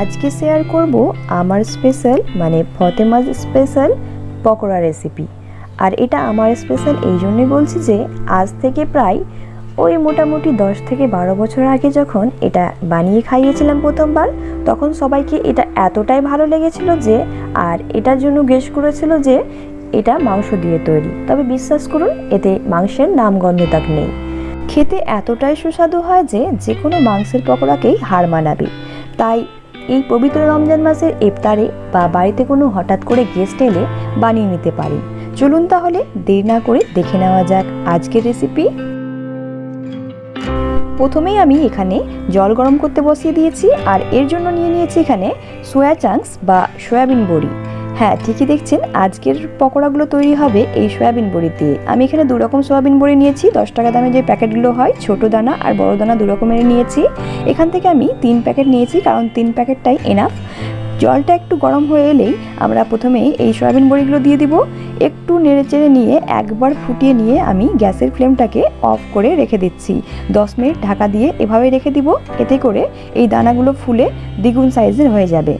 আজকে শেয়ার করব আমার স্পেশাল মানে ফতেমাজ স্পেশাল পকোড়া রেসিপি আর এটা আমার স্পেশাল এই জন্যই বলছি যে, আজ থেকে প্রায় ওই মোটামুটি দশ থেকে বারো বছর আগে যখন এটা বানিয়ে খাইয়েছিলাম প্রথমবার, তখন সবাইকে এটা এতটাই ভালো লেগেছিল যে, আর এটার জন্য গেস করেছিল যে, এটা মাংস দিয়ে তৈরি। তবে বিশ্বাস করুন, এতে মাংসের নামগন্ধ তাক নেই। খেতে এতটাই সুস্বাদু হয় যে যে কোনো মাংসের পকোড়াকেই হার মানাবে। তাই এই পবিত্র রমজান মাসের ইফতারে বা বাড়িতে কোনো হঠাৎ করে গেস্ট এলে বানিয়ে নিতে পারি। চলুন তাহলে দেরি না করে দেখে নেওয়া যাক আজকের রেসিপি প্রথমেই আমি এখানে জল গরম করতে বসিয়ে দিয়েছি আর এর জন্য নিয়ে নিয়েছি এখানে সোয়া চাংস বা সয়াবিন বড়ি। হ্যাঁ ঠিকই দেখছেন। আজকের পকোড়াগুলো তৈরি হবে এই সয়াবিন বড়ি দিয়ে। আমি এখানে দু রকম সয়াবিন বড়ি নিয়েছি। দশ টাকা দামে যে প্যাকেটগুলো হয়, ছোট দানা আর বড় দানা দু রকমের নিয়েছি। এখান থেকে আমি তিন প্যাকেট নিয়েছি, কারণ তিন প্যাকেটটাই এনাফ জলটা একটু গরম হয়ে এলেই আমরা প্রথমেই এই সয়াবিন বড়িগুলো দিয়ে দিব। একটু নেড়েচেড়ে নিয়ে একবার ফুটিয়ে নিয়ে আমি গ্যাসের ফ্লেমটাকে অফ করে রেখে দিচ্ছি। দশ মিনিট ঢাকা দিয়ে এভাবে রেখে দিব। এতে করে এই দানাগুলো ফুলে দ্বিগুণ সাইজের হয়ে যাবে।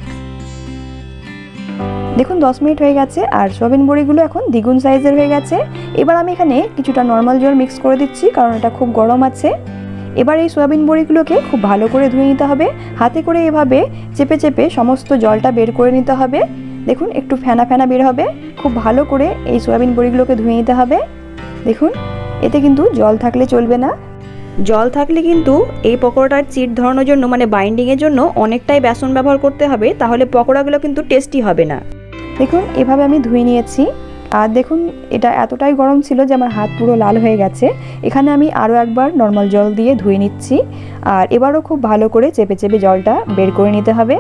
দেখুন, দশ মিনিট হয়ে গেছে আর সোয়াবিন বড়িগুলো এখন দ্বিগুণ সাইজের হয়ে গেছে। এবার আমি এখানে কিছুটা নর্মাল জল মিক্স করে দিচ্ছি, কারণ এটা খুব গরম আছে। এবার এই সয়াবিন বড়িগুলোকে খুব ভালো করে ধুয়ে নিতে হবে। হাতে করে এভাবে চেপে চেপে সমস্ত জলটা বের করে নিতে হবে। দেখুন, একটু ফেনা ফেনা বের হবে। খুব ভালো করে এই সয়াবিন বড়িগুলোকে ধুয়ে নিতে হবে। দেখুন, এতে কিন্তু জল থাকলে চলবে না। জল থাকলে কিন্তু এই পকোড়াটার চিট ধরানোর জন্য মানে বাইন্ডিংয়ের জন্য অনেকটাই বেসন ব্যবহার করতে হবে, তাহলে পকোড়াগুলো কিন্তু টেস্টি হবে না। দেখুন, এভাবে আমি ধুয়ে নিয়েছি। আর দেখুন, এটা এতটাই গরম ছিল যে আমার হাত পুরো লাল হয়ে গেছে। এখানে আমি আরও একবার নর্মাল জল দিয়ে ধুয়ে নিচ্ছি। আর এবারও খুব ভালো করে চেপে চেপে জলটা বের করে নিতে হবে।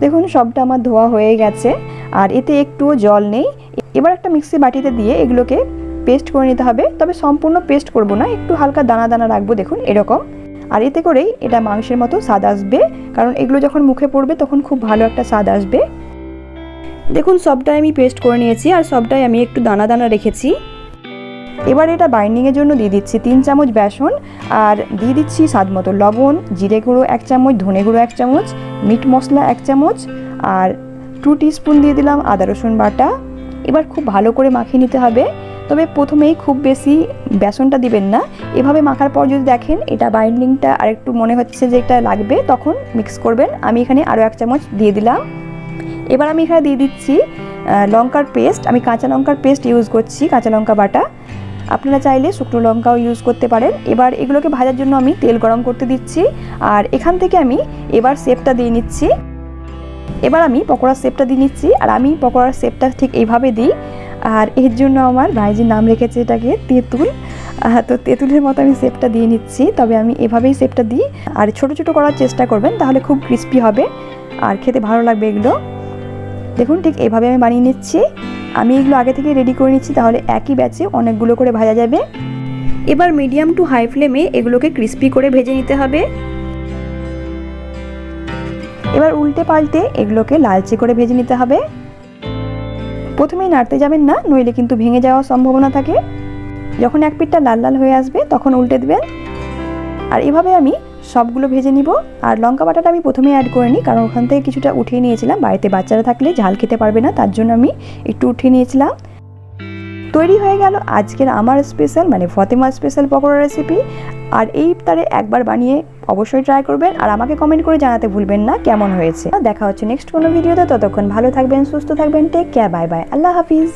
দেখুন, সবটা আমার ধোয়া হয়ে গেছে। আর এতে একটুও জল নেই। এবার একটা মিক্সি বাটিতে দিয়ে এগুলোকে পেস্ট করে নিতে হবে। তবে সম্পূর্ণ পেস্ট করব না, একটু হালকা দানা দানা রাখব, দেখুন, এরকম। আর এতে করেই এটা মাংসের মতো স্বাদ আসবে। কারণ এগুলো যখন মুখে পড়বে, তখন খুব ভালো একটা স্বাদ আসবে। দেখুন, সবটাই আমি পেস্ট করে নিয়েছি আর সবটাই আমি একটু দানা দানা রেখেছি। এবার এটা বাইন্ডিংয়ের জন্য দিয়ে দিচ্ছি তিন চামচ বেসন আর দিয়ে দিচ্ছি স্বাদ মতো লবণ, জিরে গুঁড়ো এক চামচ, ধনে গুঁড়ো এক চামচ, মিট মশলা এক চামচ আর টু স্পুন দিয়ে দিলাম আদা, রসুন বাটা। এবার খুব ভালো করে মাখিয়ে নিতে হবে। তবে প্রথমেই খুব বেশি বেসনটা দিবেন না। এভাবে মাখার পর যদি দেখেন এটা বাইন্ডিংটা আরেকটু মনে হচ্ছে যে এটা লাগবে, তখন মিক্স করবেন। আমি এখানে আরও এক চামচ দিয়ে দিলাম। এবার আমি এখানে দিয়ে দিচ্ছি লঙ্কার পেস্ট। আমি কাঁচা লঙ্কার পেস্ট ইউজ করছি, কাঁচা লঙ্কা বাটা। আপনারা চাইলে শুকনো লঙ্কাও ইউজ করতে পারেন। এবার এগুলোকে ভাজার জন্য আমি তেল গরম করতে দিচ্ছি। আর এখান থেকে আমি এবার শেপটা দিয়ে নিচ্ছি। এবার আমি পকোড়ার শেপটা দিয়ে নিচ্ছি। আর আমি পকোড়ার সেপটা ঠিক এইভাবে দিই। আর এর জন্য আমার ভাইজির নাম রেখেছে এটাকে, তেঁতুল। তো তেঁতুলের মতো আমি শেপটা দিয়ে নিচ্ছি। তবে আমি এভাবেই শেপটা দিই। আর ছোট ছোট করার চেষ্টা করবেন, তাহলে খুব ক্রিস্পি হবে। আর খেতে ভালো লাগবে এগুলো। দেখুন, ঠিক এভাবে আমি বানিয়ে নিচ্ছি। আমি এগুলো আগে থেকে রেডি করে নিচ্ছি, তাহলে একই ব্যাচে অনেকগুলো করে ভাজা যাবে। এবার মিডিয়াম টু হাই ফ্লেমে এগুলোকে ক্রিস্পি করে ভেজে নিতে হবে। এবার উল্টে পাল্টে এগুলোকে লালচে করে ভেজে নিতে হবে। প্রথমেই নাড়তে যাবেন না, নইলে কিন্তু ভেঙে যাওয়ার সম্ভাবনা থাকে। যখন এক পিঠটা লাল লাল হয়ে আসবে, তখন উল্টে দেবেন। আর এভাবে আমি সবগুলো ভেজে নিব। আর লঙ্কা বাটাটা আমি প্রথমে অ্যাড করে নিই, কারণ ওখান থেকে কিছুটা উঠিয়ে নিয়েছিলাম। বাড়িতে বাচ্চারা থাকলে ঝাল খেতে পারবে না, তার জন্য আমি একটু উঠিয়ে নিয়েছিলাম। তৈরি হয়ে গেল আজকের আমার স্পেশাল মানে ফতেমা স্পেশাল পকোড়া রেসিপি আর এই ইফতারে একবার বানিয়ে অবশ্যই ট্রাই করবেন। আর আমাকে কমেন্ট করে জানাতে ভুলবেন না কেমন হয়েছে। দেখা হচ্ছে নেক্সট কোনো ভিডিওতে ততক্ষণ ভালো থাকবেন, সুস্থ থাকবেন টেক কেয়ার বাই বাই আল্লাহ হাফিজ।